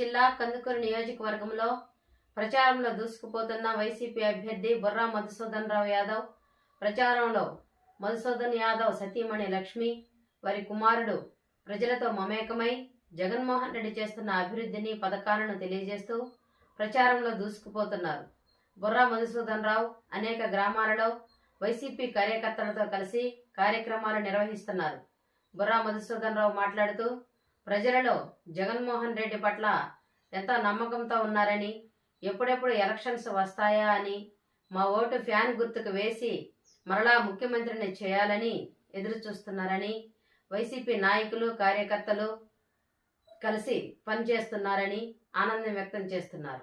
జిల్లా కందుకూరు నియోజకవర్గంలో ప్రచారంలో దూసుకుపోతున్న వైసీపీ అభ్యర్థి బుర్రా మధుసూదన్ రావు యాదవ్ ప్రచారంలో మధుసూదన్ యాదవ్ సతీమణి లక్ష్మి వారి కుమారుడు ప్రజలతో మమేకమై జగన్మోహన్ రెడ్డి చేస్తున్న అభివృద్ధిని పథకాలను తెలియజేస్తూ ప్రచారంలో దూసుకుపోతున్నారు. బుర్రా మధుసూదన్ రావు అనేక గ్రామాలలో వైసీపీ కార్యకర్తలతో కలిసి కార్యక్రమాలు నిర్వహిస్తున్నారు. బుర్రా మధుసూదన్ రావు మాట్లాడుతూ ప్రజలలో జగన్మోహన్ రెడ్డి పట్ల ఎంతో నమ్మకంతో ఉన్నారని ఎప్పుడెప్పుడు ఎలక్షన్స్ వస్తాయా అని మా ఓటు ఫ్యాన్ గుర్తుకు వేసి మరలా ముఖ్యమంత్రిని చేయాలని ఎదురు చూస్తున్నారని వైసీపీ నాయకులు కార్యకర్తలు కలిసి పనిచేస్తున్నారని ఆనందం వ్యక్తం చేస్తున్నారు.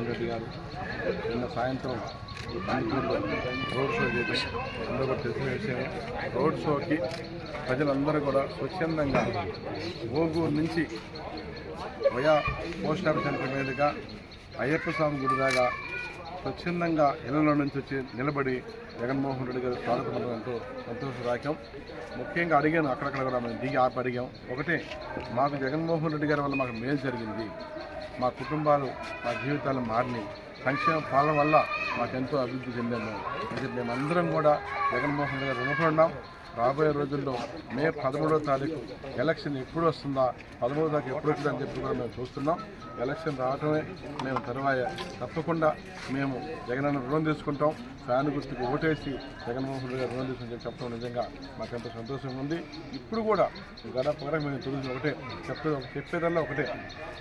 వైఎస్ రెడ్డి గారు నిన్న సాయంత్రం కందుకూరులో రోడ్ షో చేయడం అందరూ కూడా తెలిసిన విషయం రోడ్ షోకి ప్రజలందరూ కూడా స్వచ్ఛందంగా ఓగూరు నుంచి వయా పోస్ట్ ఆఫీస్ సెంటర్ మీదుగా అయ్యప్ప స్వామి గుడి దాకా స్వచ్ఛందంగా ఇళ్ళలో నుంచి వచ్చి నిలబడి జగన్మోహన్ రెడ్డి గారు స్వాగతం పలకడం ఎంతో సంతోషదాయకం ముఖ్యంగా అడిగాను అక్కడక్కడ కూడా మేము దిగి ఆపి అడిగాం. ఒకటే మాకు జగన్మోహన్ రెడ్డి గారి వల్ల మాకు మేలు జరిగింది. మా కుటుంబాలు మా జీవితాలు మారినాయి. సంక్షేమ పాలన వల్ల మాకెంతో అభివృద్ధి చెందాము ఇది మేమందరం కూడా జగన్మోహన్ రెడ్డి గారు రుణపడినాం రాబోయే రోజుల్లో మే పదమూడో తారీఖు ఎలక్షన్ ఎప్పుడు వస్తుందా పదమూడో తారీఖు ఎప్పుడు వస్తుందని చెప్పి కూడా మేము చూస్తున్నాం. ఎలక్షన్ రావటమే మేము తర్వాత తప్పకుండా మేము జగనన్న రుణం తీసుకుంటాం. ఫ్యాన్ గుర్తుకు ఓటేసి జగన్మోహన్ రెడ్డి గారు రుణం తీసుకుని చెప్పడం నిజంగా మాకెంతో సంతోషంగా ఉంది. ఇప్పుడు కూడా గడప గడప మేము తెలుసు ఒకటే చెప్పేది చెప్పేదల్లా ఒకటే.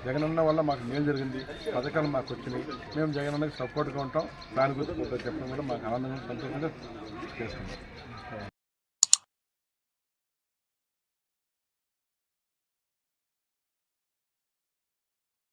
జగనన్న వల్ల మాకు మేలు జరిగింది. పథకాలు మాకు వచ్చినాయి. మేము జగనన్నకి సపోర్ట్గా ఉంటాం. ఫ్యాన్ గుర్తుకు చెప్పడం కూడా మాకు ఆనందంగా సంతోషంగా చేసుకుంటాం